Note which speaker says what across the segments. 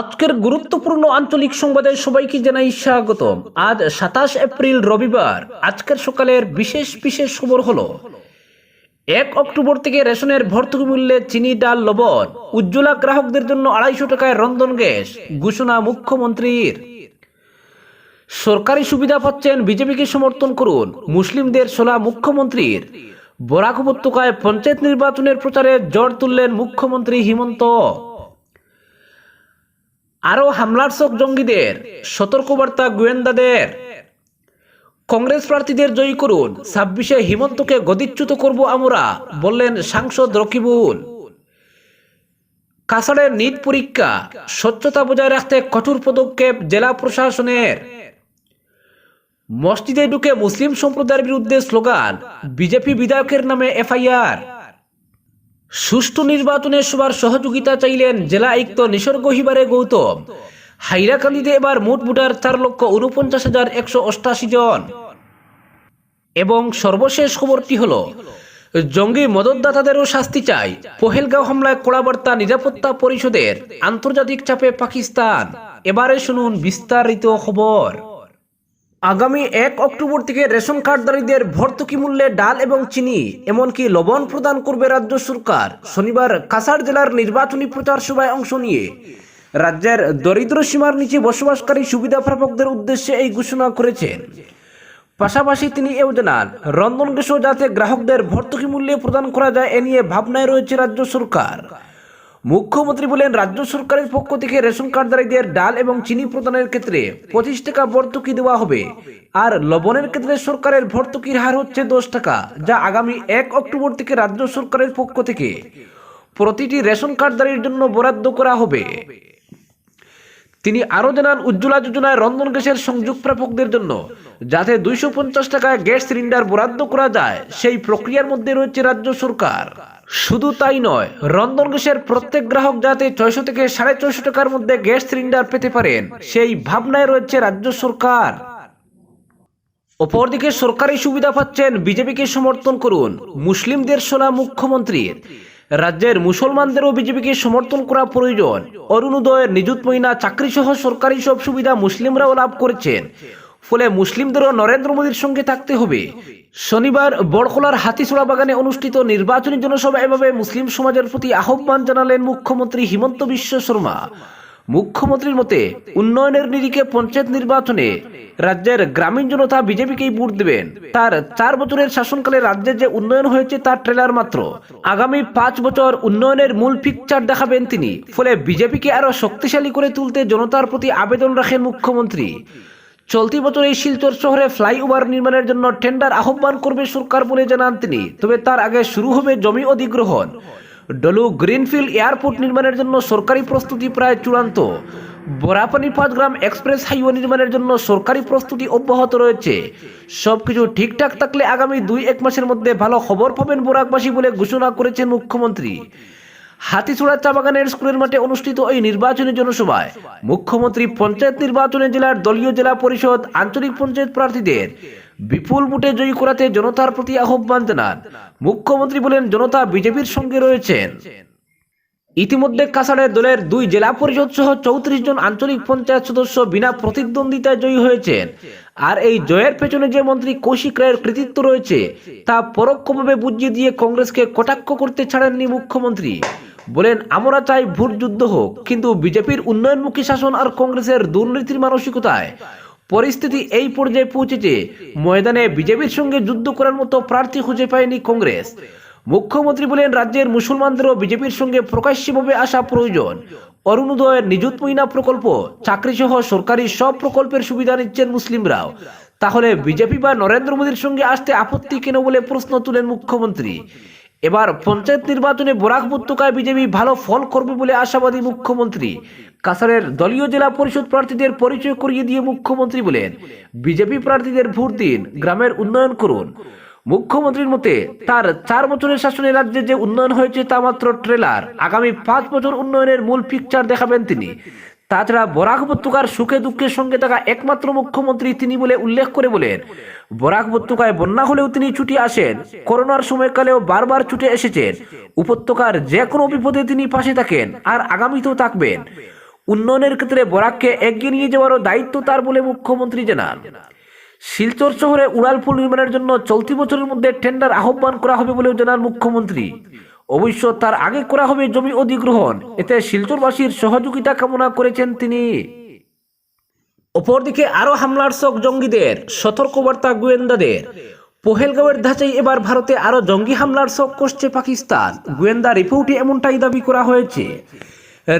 Speaker 1: আজকের গুরুত্বপূর্ণ আঞ্চলিক সংবাদে সবাইকে জানাই স্বাগত আজ সাতাশ এপ্রিল রবিবার, আজকের সকালের বিশেষ বিশেষ খবর হলো, এক অক্টোবর থেকে রেশনের ভর্তুকি মূল্যে চিনি, ডাল, লবণ, উজ্জ্বলা গ্রাহকদের জন্য আড়াইশো টাকায় রন্ধন গ্যাস, ঘোষণা মুখ্যমন্ত্রীর। সরকারি সুবিধা পাচ্ছেন বিজেপিকে সমর্থন করুন, মুসলিমদের সোলা মুখ্যমন্ত্রীর। বরাক উপত্যকায় পঞ্চায়েত নির্বাচনের প্রচারে জ্বর তুললেন মুখ্যমন্ত্রী হিমন্ত। আরও হামলার শোক জঙ্গিদের, সতর্কবার্তা গোয়েন্দাদের। কংগ্রেস প্রার্থীদের জয়ী করুন, ছাব্বিশে হিমন্তকে গদিচ্যুত করব আমরা, বললেন সাংসদ রকিবুল। কাছাড়ের নিট পরীক্ষা, স্বচ্ছতা বজায় রাখতে কঠোর পদক্ষেপ জেলা প্রশাসনের। মসজিদে ঢুকে মুসলিম সম্প্রদায়ের বিরুদ্ধে স্লোগান, বিজেপি বিধায়কের নামে এফআইআর। সুষ্ঠু নির্বাচনে সবার সহযোগিতা চাইলেন জেলা আয়ুক্ত নিসর্গ হিবারে গৌতম। হাইরাকান্দিতে এবার মোট ভোটার চার লক্ষ উনপঞ্চাশ হাজার একশো অষ্টাশি জন। এবং সর্বশেষ খবরটি হল, জঙ্গি মদতদাতাদেরও শাস্তি চাই। পহেলগাঁও হামলায় কড়া বার্তা নিরাপত্তা পরিষদের আন্তর্জাতিক চাপে পাকিস্তান। এবারে শুনুন বিস্তারিত খবর। আগামী এক অক্টোবর থেকে রেশন কার্ডধারীদের ভর্তুকি মূল্যে ডাল এবং চিনি, এমনকি লবণ প্রদান করবে রাজ্য সরকার। শনিবার কাছাড় জেলার নির্বাচনী প্রচার সভায় অংশ নিয়ে রাজ্যের দরিদ্র সীমার নিচে বসবাসকারী সুবিধাপ্রাপকদের উদ্দেশ্যে এই ঘোষণা করেছেন। পাশাপাশি তিনি এও জানান, রন্ধন গ্যাসও যাতে গ্রাহকদের ভর্তুকি মূল্যে প্রদান করা যায়, এ নিয়ে ভাবনায় রয়েছে রাজ্য সরকার। মুখ্যমন্ত্রী বলেন, রাজ্য সরকারের পক্ষ থেকে রেশন কার্ডধারীদের ডাল এবং চিনি প্রদানের ক্ষেত্রে পঁচিশ টাকা ভর্তুকি দেওয়া হবে। আর লবণের ক্ষেত্রে সরকারের ভর্তুকির হার হচ্ছে দশ টাকা, যা আগামী এক অক্টোবর থেকে রাজ্য সরকারের পক্ষ থেকে প্রতিটি রেশন কার্ডধারীর জন্য বরাদ্দ করা হবে। তিনি আরও জানান, উজ্জ্বলা যোজনায় রন্ধন গ্যাসের সংযোগ প্রাপকদের জন্য যাতে দুইশো পঞ্চাশ টাকায় গ্যাস সিলিন্ডার বরাদ্দ করা যায়, সেই প্রক্রিয়ার মধ্যে রয়েছে রাজ্য সরকার। শুধু তাই নয়, রন্ধন গ্যাসের প্রত্যেক গ্রাহক যাতে ছয়শো থেকে সাড়ে ছয়শো টাকার মধ্যে গ্যাস সিলিন্ডার পেতে পারেন, সেই ভাবনায় রয়েছে রাজ্য সরকার। অপরদিকে সরকারি সুবিধা পাচ্ছেন বিজেপিকে সমর্থন করুন মুসলিমদের শোনা মুখ্যমন্ত্রীর রাজ্যের মুসলমানদেরও বিজেপিকে সমর্থন করা প্রয়োজন। অরুণোদয়ের নিযুত মহিনা চাকরি সহ সরকারি সব সুবিধা মুসলিমরাও লাভ করেছেন। ফলে মুসলিমদেরও নরেন্দ্র মোদীর সঙ্গে থাকতে হবে। শনিবার বড়খোলার হাতিছড়া বাগানে অনুষ্ঠিত নির্বাচনী জনসভা এভাবে মুসলিম সমাজের প্রতি আহ্বান জানালেন মুখ্যমন্ত্রী হিমন্ত বিশ্ব শর্মা। মুখ্যমন্ত্রীর মতে, উন্নয়নের নিরিখে পঞ্চায়েত নির্বাচনে রাজ্যের গ্রামীণ জনতা বিজেপিকেই ভোট দেবেন। তার চার বছরের শাসনকালে রাজ্যে যে উন্নয়ন হয়েছে তার ট্রেলার মাত্র। আগামী পাঁচ বছর উন্নয়নের মূল পিকচার দেখাবেন তিনি। ফলে বিজেপিকে আরও শক্তিশালী করে তুলতে জনতার প্রতি আবেদন রাখেন মুখ্যমন্ত্রী। চলতি বছর এই শিলচর শহরে ফ্লাইওভার নির্মাণের জন্য টেন্ডার আহ্বান করবে সরকার বলে জানান তিনি। তবে তার আগে শুরু হবে জমি অধিগ্রহণ। ডলু গ্রিনফিল্ড এয়ারপোর্ট নির্মাণের জন্য সরকারি প্রস্তুতি প্রায় চূড়ান্ত। বরাপানি পাঁচগ্রাম এক্সপ্রেস হাইওয়ে নির্মাণের জন্য সরকারি প্রস্তুতি অব্যাহত রয়েছে। সবকিছু ঠিকঠাক থাকলে আগামী দুই এক মাসের মধ্যে ভালো খবর পাবেন বরাকবাসী বলে ঘোষণা করেছেন মুখ্যমন্ত্রী। হাতিছড়া চা বাগানের স্কুলের মাঠে অনুষ্ঠিত এই নির্বাচনী জনসভায় মুখ্যমন্ত্রী পঞ্চায়েত নির্বাচনে জেলার দলীয় জেলা পরিষদ আঞ্চলিক পঞ্চায়েত প্রার্থীদের বিপুল ভোটে জয়ী করাতে জনতার প্রতি আহ্বান জানান। মুখ্যমন্ত্রী বলেন, জনতা বিজেপির সঙ্গে রয়েছেন। ইতিমধ্যে কাছাড়ের দলের দুই জেলা পরিষদ সহ চৌত্রিশ জন আঞ্চলিক পঞ্চায়েত সদস্য বিনা প্রতিদ্বন্দ্বিতায় জয়ী হয়েছেন। আর এই জয়ের পেছনে যে মন্ত্রী কৌশিক রায়ের কৃতিত্ব রয়েছে, তা পরোক্ষভাবে বুঝিয়ে দিয়ে কংগ্রেসকে কটাক্ষ করতে ছাড়েননি মুখ্যমন্ত্রী। বলেন, আমরা চাই ভোট যুদ্ধ হোক, কিন্তু বিজেপির উন্নয়নমুখী শাসন আর কংগ্রেসের দুর্নীতির মানসিকতায়। পরিস্থিতি এই পর্যায়ে পৌঁছেছে, ময়দানে বিজেপির সঙ্গে যুদ্ধ করার মতো প্রার্থী খুঁজে পায়নি কংগ্রেস। মুখ্যমন্ত্রী বলেন, রাজ্যের মুসলমানদেরও বিজেপির সঙ্গে প্রকাশ্যভাবে আসা প্রয়োজন। অরুণোদয়ের নিযুত মহিনা প্রকল্প চাকরি সহ সরকারি সব প্রকল্পের সুবিধা নিচ্ছেন মুসলিমরাও। তাহলে বিজেপি বা নরেন্দ্র মোদীর সঙ্গে আসতে আপত্তি কেন বলে প্রশ্ন তুলেন মুখ্যমন্ত্রী। এবার পঞ্চায়েত নির্বাচনে বরাক উপত্যকায় বিজেপি ভালো ফল করবে বলে আশাবাদী মুখ্যমন্ত্রী। কাছাড়ের দলীয় জেলা পরিষদ প্রার্থীদের পরিচয় করিয়ে দিয়ে মুখ্যমন্ত্রী বলেন, বিজেপি প্রার্থীদের ভোট দিন, গ্রামের উন্নয়ন করুন। মুখ্যমন্ত্রীর মতে, তার চার বছরের শাসনে রাজ্যে যে উন্নয়ন হয়েছে তা মাত্র ট্রেলার। আগামী পাঁচ বছর উন্নয়নের মূল পিকচার দেখাবেন তিনি। তাছাড়া বরাক উপত্যকার সুখে দুঃখের সঙ্গে থাকা একমাত্র মুখ্যমন্ত্রী তিনি বলে উল্লেখ করে বলেন, বরাক উপত্যকায় বন্যা হলেও তিনি ছুটি আসেন। করোনার সময়কালেও বারবার ছুটে এসেছেন। উপত্যকার যে কোনো বিপদে তিনি পাশে থাকেন আর আগামীতেও থাকবেন। উন্নয়নের ক্ষেত্রে বরাককে এগিয়ে নিয়ে যাওয়ারও দায়িত্ব তার বলে মুখ্যমন্ত্রী জানান। শিলচর শহরে উড়ালপুল নির্মাণের জন্য চলতি বছরের মধ্যে টেন্ডার আহ্বান করা হবে বলেও জানান মুখ্যমন্ত্রী। অবশ্য তার আগে করা হবে জমি অধিগ্রহণ। এতে শিলচরবাসীর সহযোগিতা কামনা করেছেন তিনি। অপরদিকে আরও হামলার শোক জঙ্গিদের, সতর্কবার্তা গোয়েন্দাদের। পহেলগাঁওয়ের ধাঁচেই এবার ভারতে আরও জঙ্গি হামলার শোক করছে পাকিস্তান। গোয়েন্দা রিপোর্টে এমনটাই দাবি করা হয়েছে।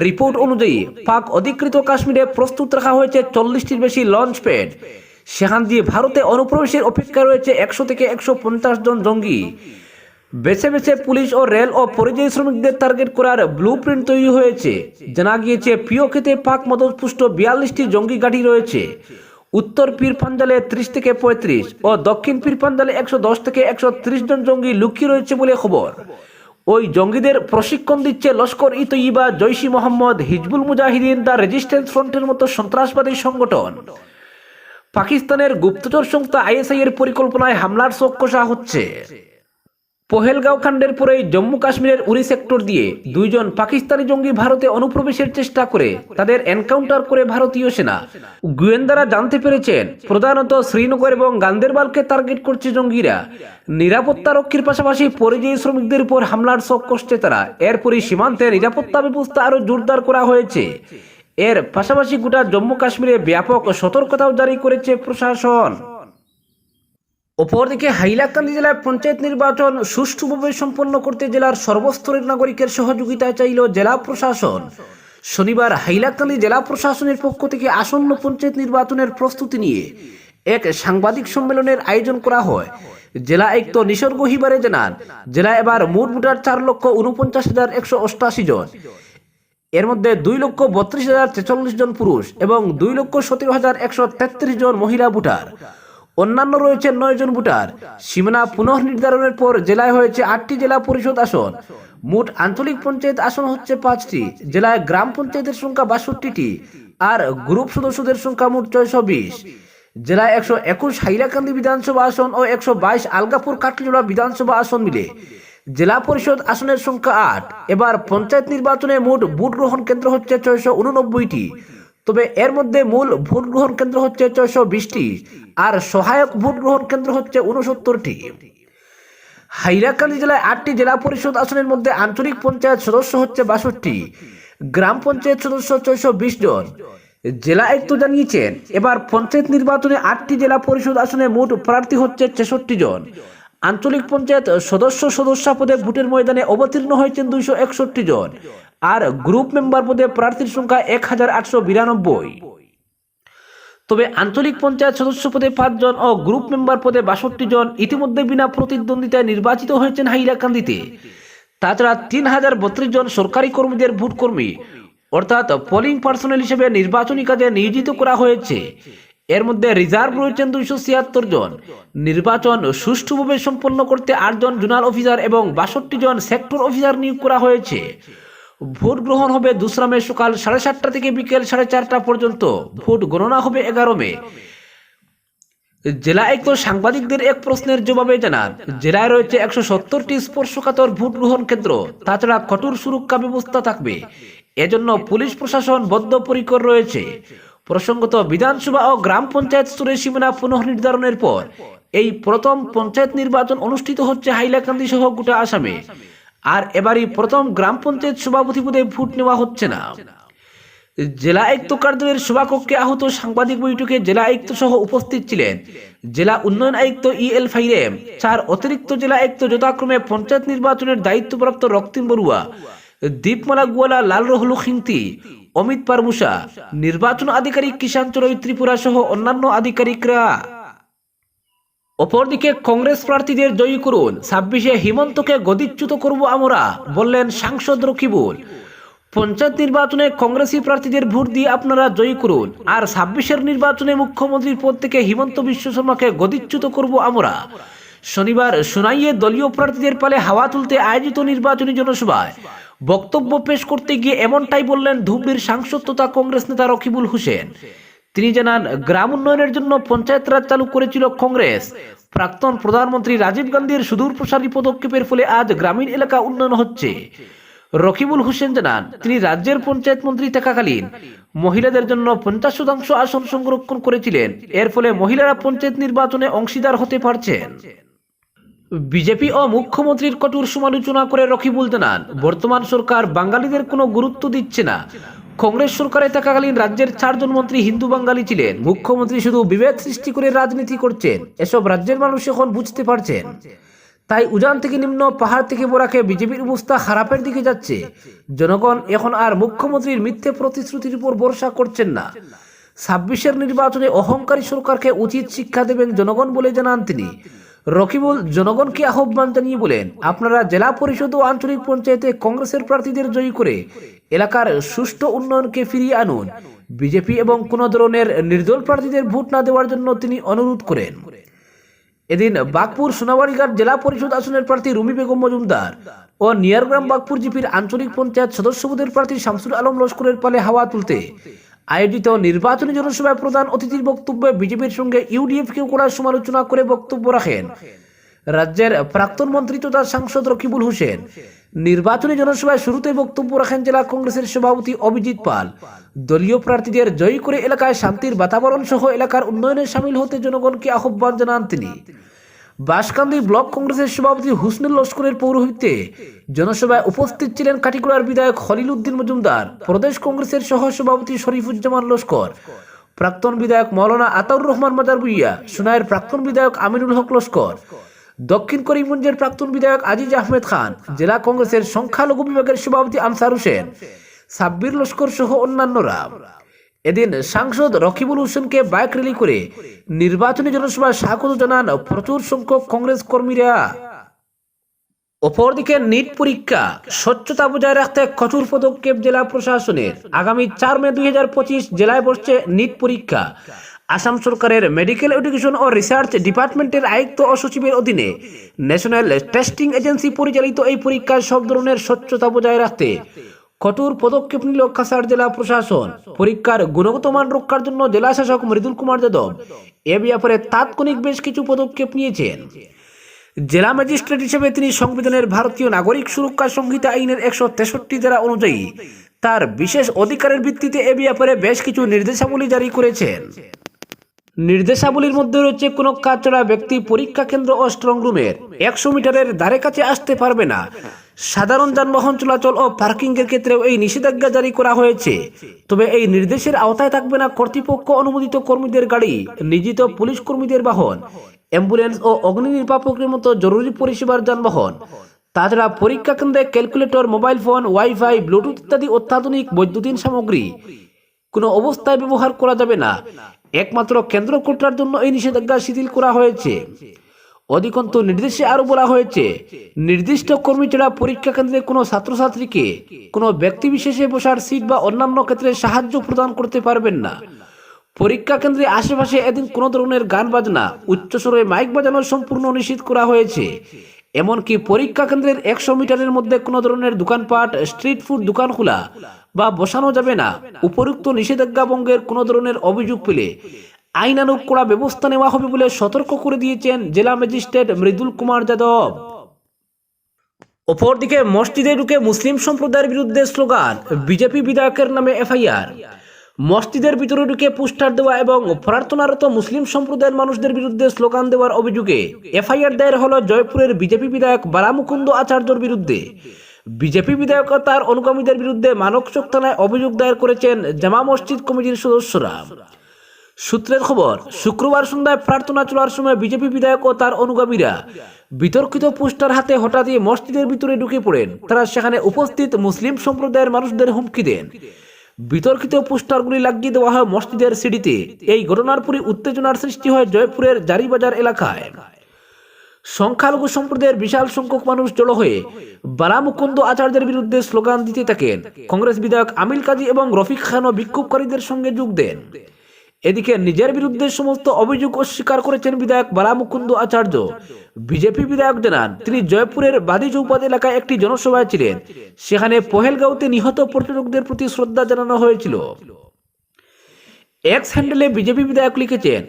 Speaker 1: রিপোর্ট অনুযায়ী পাক অধিকৃত কাশ্মীরে প্রস্তুত রাখা হয়েছে চল্লিশটির বেশি লঞ্চ প্যাড। সেখান দিয়ে ভারতে অনুপ্রবেশের অপেক্ষা রয়েছে একশো থেকে একশো পঞ্চাশ জন জঙ্গি। বেছে বেছে পুলিশ ও রেল ও পরিযায়ী শ্রমিকদের টার্গেট করার ব্লু প্রিন্ট তৈরি হয়েছে। জানা গিয়েছে, পিওকেতে পাক মদতপুষ্ট বিয়াল্লিশটি জঙ্গি গাড়ি রয়েছে। উত্তর পীর পাঞ্জালে ত্রিশ থেকে পঁয়ত্রিশ ও দক্ষিণ পীর পাঞ্জালে একশো দশ থেকে একশো ত্রিশ জন জঙ্গি লুকিয়ে রয়েছে বলে খবর। ওই জঙ্গিদের প্রশিক্ষণ দিচ্ছে লস্কর ই তৈবা জৈশি মোহাম্মদ হিজবুল মুজাহিদিন দ্য রেজিস্ট্যান্স ফ্রন্টের মতো সন্ত্রাসবাদী সংগঠন। পাকিস্তানের গুপ্তচর সংস্থা আইএসআই এর পরিকল্পনায় হামলার শোক কষা হচ্ছে। পহেলগাঁও কাণ্ডের পরেই জম্মু কাশ্মীরের উরি সেক্টর দিয়ে দুইজন পাকিস্তানি জঙ্গি ভারতে অনুপ্রবেশের চেষ্টা করে তাদের এনকাউন্টার করে ভারতীয় সেনা। গোয়েন্দারা জানতে পেরেছেন, প্রধানত শ্রীনগর এবং গান্দেরবালকে টার্গেট করছে জঙ্গিরা। নিরাপত্তা রক্ষীর পাশাপাশি পরিযায়ী শ্রমিকদের উপর হামলার শোক করছে তারা। এরপরই সীমান্তে নিরাপত্তা ব্যবস্থা আরও জোরদার করা হয়েছে। এর পাশাপাশি গোটা জম্মু কাশ্মীরে ব্যাপক সতর্কতাও জারি করেছে প্রশাসন। অপরদিকে হাইলাকান্দি জেলায় পঞ্চায়েত নির্বাচন সুষ্ঠুভাবে সম্পন্ন করতে জেলার সর্বস্তরের নাগরিকের সহযোগিতা চাইল জেলা প্রশাসন। শনিবার হাইলাকান্দি জেলা প্রশাসনের পক্ষ থেকে আসন্ন পঞ্চায়েত নির্বাচনের প্রস্তুতি নিয়ে এক সাংবাদিক সম্মেলনের আয়োজন করা হয়। জেলা আয়ুক্ত নিসর্গ হিবারে জানান, জেলা এবার মোট ভোটার চার লক্ষ উনপঞ্চাশ হাজার একশো অষ্টাশি জন। এর মধ্যে দুই লক্ষ বত্রিশ হাজার ছেচল্লিশ জন পুরুষ এবং দুই লক্ষ সতেরো হাজার একশো তেত্রিশ জন মহিলা ভোটার। অন্যান্য রয়েছে নয় জন ভোটার। সীমানা পুনঃনির্ধারণের পর জেলায় হয়েছে আটটি জেলা পরিষদ আসন। মোট আঞ্চলিক পঞ্চায়েত আসন হচ্ছে পাঁচটি। জেলায় গ্রাম পঞ্চায়েতের সংখ্যা বাষট্টিটি আর গ্রুপ সদস্যদের সংখ্যা মোট ছয়শো বিশ। জেলায় একশো একুশ হাইলাকান্দি বিধানসভা আসন ও একশো বাইশ আলগাপুর কাটলিজোড়া বিধানসভা আসন মিলে। জেলা পরিষদ আসনের সংখ্যা আট। এবার পঞ্চায়েত নির্বাচনে মোট ভোট গ্রহণ কেন্দ্র হচ্ছে ছয়শো উননব্বইটি। তবে এর মধ্যে মূল ভোট গ্রহণ কেন্দ্র হচ্ছে ছয়শো বিশটি আর সহায়ক ভোট গ্রহণ কেন্দ্র হচ্ছে উনসত্তরটি হাইলাকান্দি জেলায় আটটি জেলা পরিষদ আসনের মধ্যে আঞ্চলিক পঞ্চায়েত সদস্য হচ্ছে বাষট্টি। গ্রাম পঞ্চায়েত সদস্য ছয়শো বিশ জন। জেলা আয়ুক্ত জানিয়েছেন, এবার পঞ্চায়েত নির্বাচনে আটটি জেলা পরিষদ আসনে মোট প্রার্থী হচ্ছে ছেষট্টি জন। আঞ্চলিক পঞ্চায়েত সদস্য সদস্য পদে ভোটের ময়দানে অবতীর্ণ হয়েছেন দুইশো একষট্টি জন। আর গ্রুপ মেম্বার পদে প্রার্থীর সংখ্যা এক হাজার আটশো বিরানব্বই। তবে আঞ্চলিক পঞ্চায়েত সদস্য পদে পাঁচজন ও গ্রুপ মেম্বার পদে বাষট্টি জন ইতিমধ্যে বিনা প্রতিদ্বন্দ্বিতায় নির্বাচিত হয়েছেন হাইলাকান্দিতে। তাছাড়া তিন হাজার বত্রিশ জন সরকারি কর্মীদের ভোট কর্মী অর্থাৎ পোলিং পার্সোনাল হিসেবে নির্বাচনী কাজে নিয়োজিত করা হয়েছে। এর মধ্যে রিজার্ভ রয়েছেন দুইশো ছিয়াত্তর জন। নির্বাচন সুষ্ঠুভাবে সম্পন্ন করতে আটজন জোনাল অফিসার এবং বাষট্টি জন সেক্টর অফিসার নিয়োগ করা হয়েছে। ভোট গ্রহণ হবে দোসরা মে সকাল সাড়ে সাতটা থেকে বিকেল সাড়ে চারটা পর্যন্ত। ভোট গণনা হবে এগারো মে। জেলা আয়ুক্ত সাংবাদিকদের এক প্রশ্নের জবাবে জানান, জেলায় রয়েছে একশো সত্তরটি স্পর্শকাতর ভোট গ্রহণ কেন্দ্র। তাছাড়া কঠোর সুরক্ষা ব্যবস্থা থাকবে। এজন্য পুলিশ প্রশাসন বদ্ধপরিকর রয়েছে। প্রসঙ্গত, বিধানসভা ও গ্রাম পঞ্চায়েত স্তরে সীমানা পুনঃনির্ধারণের পর এই প্রথম পঞ্চায়েত নির্বাচন অনুষ্ঠিত হচ্ছে হাইলাকান্দি সহ গোটা আসামে। আর এবারই প্রথম গ্রাম পঞ্চায়েত সভাপতি পদে ভোট নেওয়া হচ্ছে না। জেলা আয়ুক্ত কার্যালয়ের সভাকক্ষে আহত সাংবাদিক বৈঠকে জেলা আয়ুক্ত সহ উপস্থিত ছিলেন জেলা উন্নয়ন আয়ুক্ত ই এল ফাইরেম, চার অতিরিক্ত জেলা আয়ুক্ত যথাক্রমে পঞ্চায়েত নির্বাচনের দায়িত্বপ্রাপ্ত রক্তিম বড়ুয়া, দীপমালা গুয়ালা লাল রহলু খিন্তি অমিত পারমুসা নির্বাচন আধিকারিক কিষাণ চরই ত্রিপুরা সহ অন্যান্য আধিকারিকরা। অপরদিকে কংগ্রেস প্রার্থীদের জয়ী করুন, ছাব্বিশে হিমন্তকে গদিচ্যুত করব আমরা, বললেন সাংসদ রকিবুল। পঞ্চায়েত নির্বাচনে কংগ্রেসী প্রার্থীদের ভোট দিয়ে আপনারা জয়ী করুন, আর ছাব্বিশের নির্বাচনে মুখ্যমন্ত্রীর পদ থেকে হিমন্ত বিশ্ব শর্মাকে গদিচ্যুত করব আমরা। শনিবার সোনাইয়ে দলীয় প্রার্থীদের পালে হাওয়া তুলতে আয়োজিত নির্বাচনী জনসভায় বক্তব্য পেশ করতে গিয়ে এমনটাই বললেন ধুবড়ির সাংসদ তথা কংগ্রেস নেতা রকিবুল হোসেন। তিনি জানান, গ্রাম উন্নয়নের জন্য পঞ্চায়েত রাজ চালু করেছিল কংগ্রেস। প্রাক্তন প্রধানমন্ত্রী রাজীব গান্ধীর সুদূর প্রসারী পদক্ষেপের ফলে আজ গ্রামীণ এলাকা উন্নয়ন হচ্ছে। রকিবুল হোসেন জানান, তিনি রাজ্যের পঞ্চায়েত মন্ত্রী থাকাকালীন মহিলাদের জন্য পঞ্চাশ শতাংশ আসন সংরক্ষণ করেছিলেন। এর ফলে মহিলারা পঞ্চায়েত নির্বাচনে অংশীদার হতে পারছেন। বিজেপি ও মুখ্যমন্ত্রীর কঠোর সমালোচনা করে রকিবুল জানান বর্তমান সরকার বাঙালিদের কোনো গুরুত্ব দিচ্ছে না। কংগ্রেস সরকারে থাকাকালীন রাজ্যের চারজন মন্ত্রী হিন্দু বাঙালি ছিলেন। মুখ্যমন্ত্রী শুধু বিভেদ সৃষ্টি করে রাজনীতি করছেন। এসব রাজ্যের মানুষ এখন বুঝতে পারছেন। তাই উজান থেকে নিম্ন পাহাড় থেকে বোরাকে বিজেপির অবস্থা খারাপের দিকে যাচ্ছে। জনগণ এখন আর মুখ্যমন্ত্রীর মিথ্যে প্রতিশ্রুতির উপর ভরসা করছেন না। ছাব্বিশের নির্বাচনে অহংকারী সরকারকে উচিত শিক্ষা দেবেন জনগণ বলে জানান তিনি। রকিবুল, জনগণকে আহ্বান জানিয়ে বলেন, আপনারা জেলা পরিষদ ও আঞ্চলিক পঞ্চায়েতে কংগ্রেসের প্রার্থীদের জয়ী করে এলাকার সুষ্ঠু উন্নয়নকে ফিরিয়ে আনুন। বিজেপি এবং কোনো ধরনের নির্দল প্রার্থীদের ভোট না দেওয়ার জন্য তিনি অনুরোধ করেন। এদিন বাগপুর সোনাবাড়িঘাট জেলা পরিষদ আসনের প্রার্থী রুমি বেগম মজুমদার ও নিয়ারগ্রাম বাগপুর জিপির আঞ্চলিক পঞ্চায়েত সদস্যপদের প্রার্থী শামসুল আলম লস্করের পালে হাওয়া তুলতে আয়োজিত নির্বাচনী জনসভায় প্রধান অতিথির বক্তব্যে বিজেপির সঙ্গে ইউডিএফকে করার সমালোচনা করে বক্তব্য রাখেন। রাজ্যের প্রাক্তন মন্ত্রী তথা সাংসদ রকিবুল হোসেন। নির্বাচনী জনসভায় শুরুতে বক্তব্য রাখেন জেলা কংগ্রেসের সভাপতি অভিজিৎ পাল। দলীয় প্রার্থীদের জয়ী করে এলাকায় শান্তির বাতাবরণ সহ এলাকার উন্নয়নে সামিল হতে জনগণকে আহ্বান জানান তিনি। বাসকান্দি ব্লক কংগ্রেসের সভাপতি হুসনুল লস্করের পৌরোহিত্যে জনসভায় উপস্থিত ছিলেন কাটিকুড়ার বিধায়ক খলিল উদ্দিন মজুমদার, প্রদেশ কংগ্রেসের সহ সভাপতি শরীফুজ্জামান লস্কর, প্রাক্তন বিধায়ক মৌলানা আতাউর রহমান মাদার ভুইয়া সোনাইয়ের প্রাক্তন বিধায়ক আমিনুল হক লস্কর, দক্ষিণ করিমগঞ্জের প্রাক্তন বিধায়ক আজিজ আহমেদ খান, জেলা কংগ্রেসের সংখ্যালঘু বিভাগের সভাপতি আনসার হোসেন, সাব্বির লস্কর সহ অন্যান্যরা। এদিন সাংসদ রকিবুল হোসেনকে বাইক র্যালি করে নির্বাচনী জনসভায় স্বাগত জানান প্রচুর সংখ্যক কংগ্রেস কর্মীরা। অপরদিকে নিট পরীক্ষা স্বচ্ছতা বজায় রাখতে কঠোর পদক্ষেপ জেলা প্রশাসনের। আগামী চার মে দুই হাজার পঁচিশ জেলায় বসছে নিট পরীক্ষা। আসাম সরকারের মেডিকেল এডুকেশন ও রিসার্চ ডিপার্টমেন্টের আয়ুক্ত ও সচিবের অধীনে ন্যাশনাল টেস্টিং এজেন্সি পরিচালিত এই পরীক্ষায় সব ধরনের স্বচ্ছতা বজায় রাখতে কঠোর পদক্ষেপ নিল কাছাড় জেলা প্রশাসন। পরীক্ষার গুণগত মান রক্ষার জন্য জেলা শাসক মৃদুল কুমার যাদব এ ব্যাপারে তাৎক্ষণিক বেশ কিছু পদক্ষেপ নিয়েছেন। জেলা ম্যাজিস্ট্রেট হিসেবে তিনি সংবিধানের ভারতীয় নাগরিক সুরক্ষা সংহিতা আইনের একশো তেষট্টি ধারা অনুযায়ী তার বিশেষ অধিকারের ভিত্তিতে এ ব্যাপারে বেশ কিছু নির্দেশাবলী জারি করেছেন। নির্দেশাবলীর মধ্যে রয়েছে কোনো কাজ ছাড়া ব্যক্তি পরীক্ষা কেন্দ্র ও স্ট্রং রুমের একশো মিটারের ধারে কাছে আসতে পারবে না। সাধারণ যানবাহন চলাচল ও পার্কিং এর ক্ষেত্রেও এই নিষেধাজ্ঞা জারি করা হয়েছে। তবে এই নির্দেশের আওতায় থাকবে না কর্তৃপক্ষ অনুমোদিত কর্মীদের গাড়ি, নিয়োজিত পুলিশ কর্মীদের বাহন অ্যাম্বুলেন্স ও অগ্নি নির্বাপকের মতো জরুরি পরিষেবার যানবাহন। তাছাড়া পরীক্ষা কেন্দ্রে calculator mobile phone WiFi Bluetooth ইত্যাদি অত্যাধুনিক বৈদ্যুতিন সামগ্রী কোনো অবস্থায় ব্যবহার করা যাবে না। একমাত্র কেন্দ্র কোটার জন্য এই নিষেধাজ্ঞা শিথিল করা হয়েছে। অধিকন্ত নির্দেশে আরও বলা হয়েছে, নির্দিষ্ট কর্মী ছাড়া পরীক্ষা কেন্দ্রে কোনো ছাত্রছাত্রীকে কোনো ব্যক্তি বিশেষে বসার সিট বা অন্যান্য ক্ষেত্রে সাহায্য প্রদান করতে পারবেন না। পরীক্ষা কেন্দ্রে আশেপাশে এদিন কোনো ধরনের গান বাজনা, উচ্চস্বরে মাইক বাজানো সম্পূর্ণ নিষিদ্ধ করা হয়েছে। এমনকি পরীক্ষা কেন্দ্রের একশো মিটারের মধ্যে কোনো ধরনের দোকানপাট স্ট্রিট ফুড দোকান খোলা বা বসানো যাবে না। উপরুক্ত নিষেধাজ্ঞা ভঙ্গের কোনো ধরনের অভিযোগ পেলে আইনানুগ করা ব্যবস্থা নেওয়া হবে বলে সতর্ক করে দিয়েছেন জেলা ম্যাজিস্ট্রেট মৃদুল কুমার যাদব। অপরদিকে মসজিদে ঢুকে মুসলিম সম্প্রদায়ের বিরুদ্ধে স্লোগান, বিজেপি বিধায়কের নামে এফআইআর। মসজিদের ভিতরে ঢুকে পোস্টার দেওয়া এবং প্রার্থনারত মুসলিম সম্প্রদায়ের মানুষদের বিরুদ্ধে স্লোগান দেওয়ার অভিযোগে এফআইআর দায়ের হলো জয়পুরের বিজেপি বিধায়ক বারামুকুন্দ আচার্যর বিরুদ্ধে। বিজেপি বিধায়ক তার অনুগামীদের বিরুদ্ধে মানকচক থানায় অভিযোগ দায়ের করেছেন জামা মসজিদ কমিটির সদস্যরা। সূত্রের খবর, শুক্রবার সন্ধ্যায় প্রার্থনা চলার সময় বিজেপি বিধায়ক ও তার অনুগামীরা বিতর্কিত পোস্টার হাতে হঠাৎই মসজিদের ভিতরে ঢুকে পড়েন। তারা সেখানে উপস্থিত মুসলিম সম্প্রদায়ের মানুষদের হুমকি দেন। বিতর্কিত পোস্টারগুলি লাগিয়ে দেওয়া হয় মসজিদের সিঁড়িতে। এই ঘটনার পরে উত্তেজনার সৃষ্টি হয় জয়পুরের জারিবাজার এলাকায়। সংখ্যালঘু সম্প্রদায়ের বিশাল সংখ্যক মানুষ জড়ো হয়ে বালামুকুন্দ আচার্যের বিরুদ্ধে স্লোগান দিতে থাকেন। কংগ্রেস বিধায়ক আমিল কাজী এবং রফিক খানও বিক্ষোভকারীদের সঙ্গে যোগ দেন। এদিকে নিজের বিরুদ্ধে সমস্ত অভিযোগ অস্বীকার করেছেন বিধায়ক বালামুকুন্দ আচার্য। বিজেপি বিধায়ক জানান, তিনি জয়পুরের বাদি চৌপাত এলাকায় একটি জনসভায় ছিলেন। সেখানে পহেলগাঁওতে নিহত পর্যটকদের প্রতি শ্রদ্ধা জানানো হয়েছিল। এক্স হ্যান্ডেলে বিজেপি বিধায়ক লিখেছেন,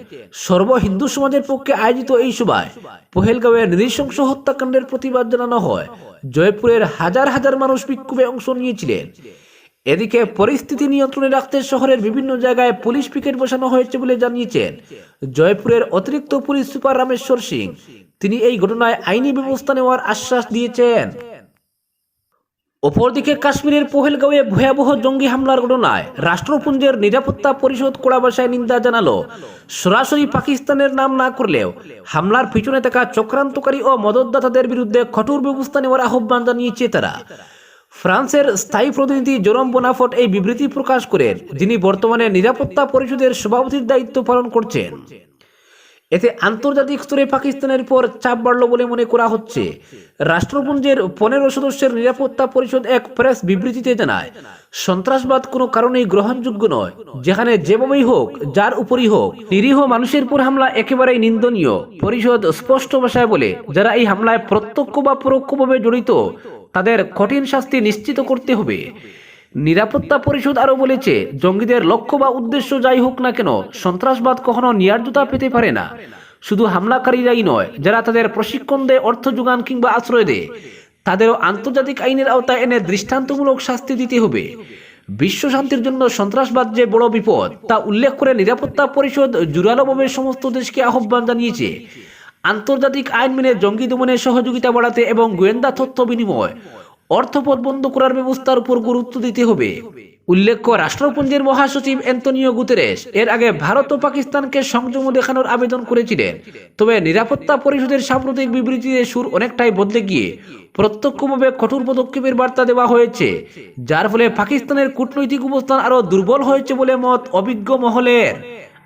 Speaker 1: সর্ব হিন্দু সমাজের পক্ষে আয়োজিত এই সভায় পহেলগাঁওয়ের নৃশংস হত্যাকাণ্ডের প্রতিবাদ জানানো হয়। জয়পুরের হাজার হাজার মানুষ বিক্ষোভে অংশ নিয়েছিলেন। এদিকে পরিস্থিতি নিয়ন্ত্রণে রাখতে শহরের বিভিন্ন জায়গায় পুলিশ পিকেট বসানো হয়েছে বলে জানিয়েছেন। জয়পুরের অতিরিক্ত পুলিশ সুপার রামেশ্বর সিং। তিনি এই ঘটনায় আইনি ব্যবস্থা নেওয়ার আশ্বাস দিয়েছেন। অপরদিকে কাশ্মীরের পহেলগাঁওয়ে ভয়াবহ জঙ্গি হামলার ঘটনায় রাষ্ট্রপুঞ্জের নিরাপত্তা পরিষদ কড়া ভাষায় নিন্দা জানালো। সরাসরি পাকিস্তানের নাম না করলেও হামলার পিছনে থাকা চক্রান্তকারী ও মদতদাতাদের বিরুদ্ধে কঠোর ব্যবস্থা নেওয়ার আহ্বান জানিয়েছে তারা। ফ্রান্সের স্থায়ী প্রতিনিধি জোরম বোনাফট এই বিবৃতি প্রকাশ করেন যিনি বর্তমানে নিরাপত্তা পরিষদের সভাপতির দায়িত্ব পালন করছেন। এতে আন্তর্জাতিক স্তরে পাকিস্তানের উপর চাপ বাড়ল বলে মনে করা হচ্ছে। রাষ্ট্রপুঞ্জের পনেরো সদস্যের নিরাপত্তা পরিষদ এক প্রেস বিবৃতিতে জানায়, সন্ত্রাসবাদ কোনো কারণেই গ্রহণযোগ্য নয়। যেখানে যেভাবেই হোক, যার উপরই হোক, নিরীহ মানুষের উপর হামলা একেবারেই নিন্দনীয়। পরিষদ স্পষ্ট ভাষায় বলে, যারা এই হামলায় প্রত্যক্ষ বা পরোক্ষভাবে জড়িত তাদের কঠিন শাস্তি নিশ্চিত করতে হবে। নিরাপত্তা পরিষদ আরও বলেছে, জঙ্গিদের লক্ষ্য বা উদ্দেশ্য যাই হোক না কেন, সন্ত্রাসবাদ কখনো ন্যায্যতা পেতে পারে না। শুধু হামলাকারীরাই নয়, যারা তাদের প্রশিক্ষণ দেয়, অর্থ যোগান কিংবা আশ্রয় দেয়, তাদেরও আন্তর্জাতিক আইনের আওতায় এনে দৃষ্টান্তমূলক শাস্তি দিতে হবে। বিশ্ব শান্তির জন্য সন্ত্রাসবাদ যে বড় বিপদ, তা উল্লেখ করে নিরাপত্তা পরিষদ জোরালোভাবে সমস্ত দেশকে আহ্বান জানিয়েছে। আন্তর্জাতিক আইন মেনে জঙ্গি দমনে সহযোগিতা বাড়াতে এবং গোয়েন্দা তথ্য বিনিময় অর্থপথ বন্ধ করার ব্যবস্থার উপর গুরুত্ব দিতে হবে। উল্লেখ্য, রাষ্ট্রপুঞ্জের মহাসচিব অ্যান্তনিও গুতেরেস এর আগে ভারত ও পাকিস্তানকে সংযম দেখানোর আবেদন করেছিলেন। তবে নিরাপত্তা পরিষদের সাম্প্রতিক বিবৃতিতে সুর অনেকটাই বদলে গিয়ে প্রত্যক্ষভাবে কঠোর পদক্ষেপের বার্তা দেওয়া হয়েছে, যার ফলে পাকিস্তানের কূটনৈতিক অবস্থান আরও দুর্বল হয়েছে বলে মত অভিজ্ঞ মহলের।